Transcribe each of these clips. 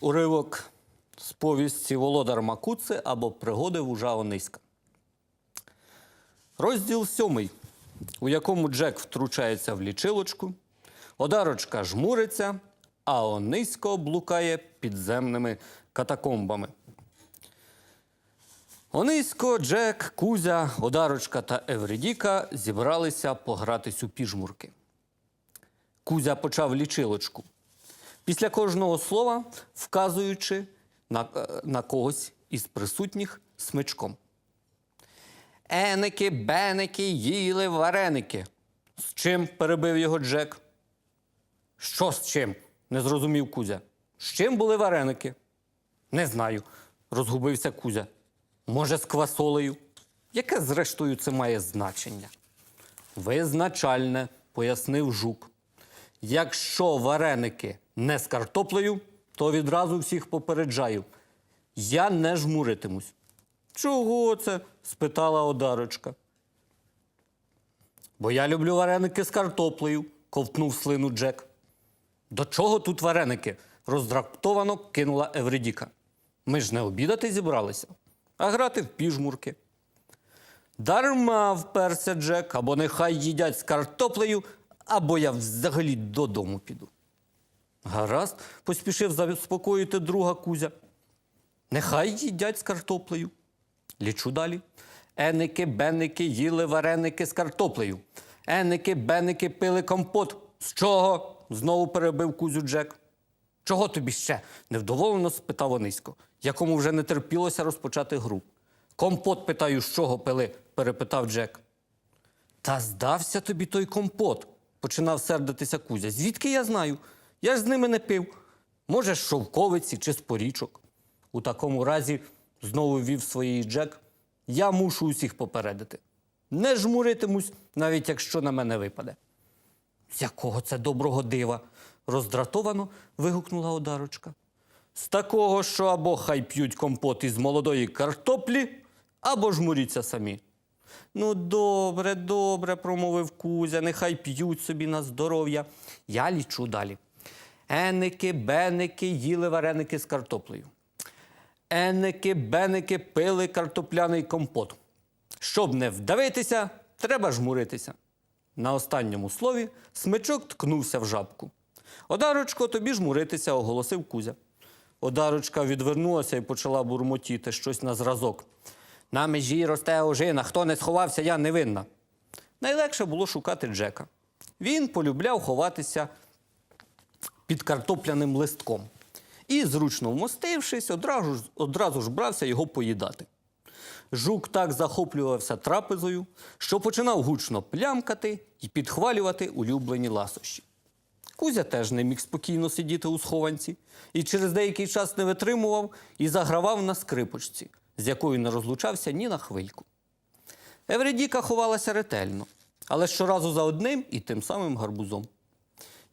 Уривок з повісті Володар Макуци або Пригоди вужа Ониська. Розділ сьомий, у якому Джек втручається в лічилочку, Одарочка жмуриться, а Онисько блукає підземними катакомбами. Онисько, Джек, Кузя, Одарочка та Евредіка зібралися погратись у піжмурки. Кузя почав лічилочку. Після кожного слова вказуючи на, е, на когось із присутніх смичком. Еники, беники, їли вареники. З чим перебив його Джек? Що з чим? не зрозумів Кузя. З чим були вареники? Не знаю, розгубився Кузя. Може, з квасолею? Яке, зрештою, це має значення? Визначальне, пояснив жук. Якщо вареники не з картоплею, то відразу всіх попереджаю. Я не жмуритимусь. Чого це? спитала Одарочка. Бо я люблю вареники з картоплею, ковтнув слину Джек. До чого тут вареники? роздратовано кинула Евредіка. Ми ж не обідати зібралися, а грати в піжмурки. Дарма вперся Джек, або нехай їдять з картоплею, або я взагалі додому піду. Гаразд, поспішив заспокоїти друга Кузя. Нехай їдять з картоплею. Лічу далі. Еники, беники їли вареники з картоплею. Еники, беники пили компот. З чого? знову перебив Кузю Джек. Чого тобі ще? невдоволено спитав Онисько, якому вже не терпілося розпочати гру. Компот, питаю, з чого пили? перепитав Джек. Та здався тобі той компот, починав сердитися Кузя. Звідки я знаю? Я ж з ними не пив. Може, з шовковиці чи з. У такому разі, знову вів своїй Джек, я мушу усіх попередити. Не жмуритимусь, навіть якщо на мене випаде. З якого це доброго дива? роздратовано вигукнула Одарочка. З такого, що або хай п'ють компот із молодої картоплі, або жмуріться самі. Ну, добре, добре, промовив Кузя, нехай п'ють собі на здоров'я. Я лічу далі. Еники, беники їли вареники з картоплею. Еники, беники пили картопляний компот. Щоб не вдавитися, треба жмуритися. На останньому слові смичок ткнувся в жабку. Одарочко, тобі жмуритися, оголосив Кузя. Одарочка відвернулася і почала бурмотіти щось на зразок. На межі росте ожина, хто не сховався, я не винна. Найлегше було шукати Джека. Він полюбляв ховатися під картопляним листком. І, зручно вмостившись, одразу, ж- одразу ж брався його поїдати. Жук так захоплювався трапезою, що починав гучно плямкати і підхвалювати улюблені ласощі. Кузя теж не міг спокійно сидіти у схованці і через деякий час не витримував і загравав на скрипочці, з якою не розлучався ні на хвильку. Евредіка ховалася ретельно, але щоразу за одним і тим самим гарбузом.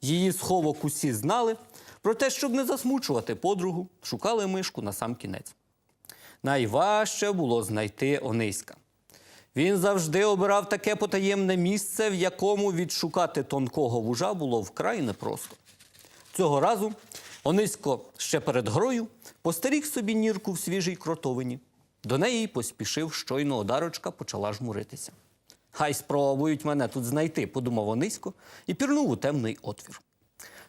Її сховок усі знали, проте, щоб не засмучувати подругу, шукали мишку на сам кінець. Найважче було знайти Ониська. Він завжди обирав таке потаємне місце, в якому відшукати тонкого вужа було вкрай непросто. Цього разу Онисько ще перед грою постеріг собі нірку в свіжій кротовині. До неї поспішив, щойно одарочка почала жмуритися. Хай спробують мене тут знайти, подумав Онисько і пірнув у темний отвір.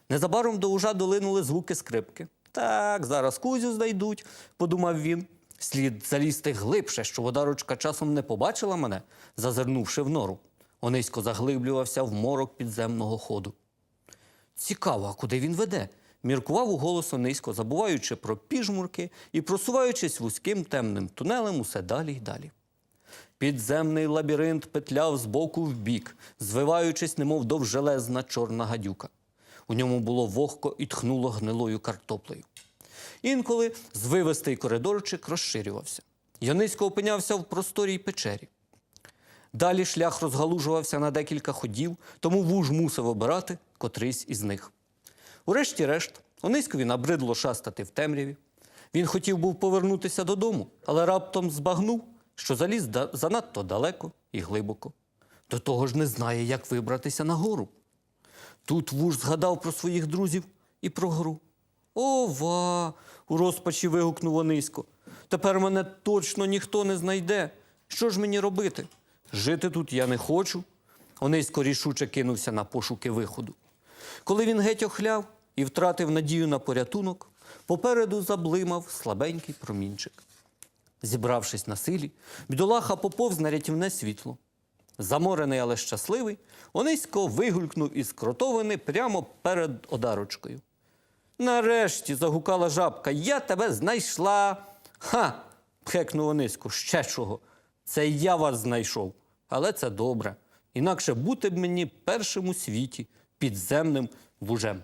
Незабаром до ужа долинули звуки скрипки. Так, зараз кузю знайдуть, подумав він. Слід залізти глибше, щоб одарочка часом не побачила мене, зазирнувши в нору. Онисько заглиблювався в морок підземного ходу. Цікаво, а куди він веде? Міркував у голос Онисько, забуваючи про піжмурки і просуваючись вузьким темним тунелем усе далі й далі. Підземний лабіринт петляв з боку в бік, звиваючись, немов довжелезна чорна гадюка. У ньому було вогко і тхнуло гнилою картоплею. Інколи звивистий коридорчик розширювався. Янисько опинявся в просторій печері. Далі шлях розгалужувався на декілька ходів, тому вуж мусив обирати котрийсь із них. Урешті-решт, Ониськові набридло шастати в темряві. Він хотів був повернутися додому, але раптом збагнув, що заліз занадто далеко і глибоко. До того ж не знає, як вибратися нагору. Тут вуж згадав про своїх друзів і про гру. Ова. у розпачі вигукнув Онисько. Тепер мене точно ніхто не знайде. Що ж мені робити? Жити тут я не хочу. Онисько рішуче кинувся на пошуки виходу. Коли він геть охляв і втратив надію на порятунок, попереду заблимав слабенький промінчик. Зібравшись на силі, бідолаха поповз на рятівне світло. Заморений, але щасливий, Онисько вигулькнув із кротовини прямо перед одарочкою. Нарешті загукала жабка. Я тебе знайшла. Ха. пхекнув Онисько. Ще чого. Це я вас знайшов. Але це добре. Інакше бути б мені першим у світі підземним вужем.